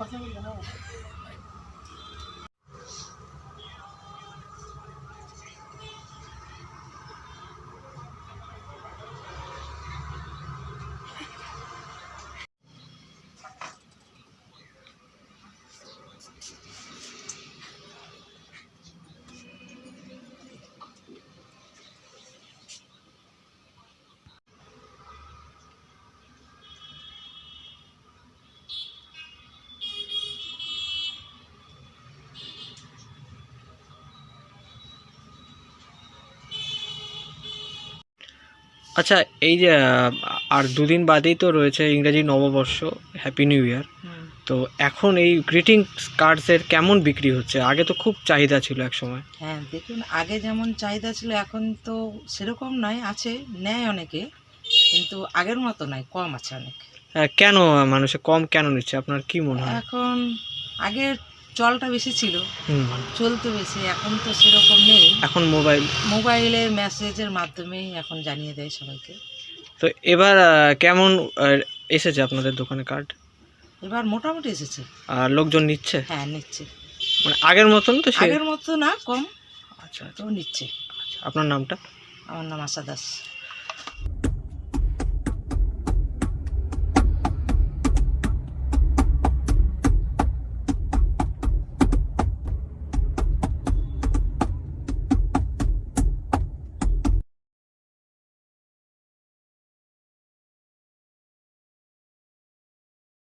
我先给你弄 আচ্ছা এই যে আর দুদিন বাদেই তো রয়েছে ইংরেজি নববর্ষ হ্যাপি নিউ ইয়ার তো এখন এই গ্রিটিংস কার্ডসের কেমন বিক্রি হচ্ছে? আগে তো খুব চাহিদা ছিল এক সময়। হ্যাঁ দেখুন আগে যেমন চাহিদা ছিল এখন তো সেরকম নয় আছে নেয় অনেকে কিন্তু আগের মতো নয় কম আছে অনেক। কেন মানুষে কম কেন নিচ্ছে? আপনার কি মনে হয়? এখন আগে চলটা বেশি ছিল। চলতো বেশি এখন তো সেরকম নেই। এখন মোবাইল। মোবাইলে মেসেজের মাধ্যমেই এখন জানিয়ে দেয় সবাইকে। তো এবার কেমন এসেছে আপনাদের দোকানে কার্ড? এবার মোটামুটি এসেছে। আর লোকজন নিচ্ছে? হ্যাঁ নিচ্ছে। মানে আগের মতন তো আগের মতো না কম। আচ্ছা আচ্ছা। তো নিচ্ছে। আচ্ছা আপনার নামটা? আমার নাম আশা দাস।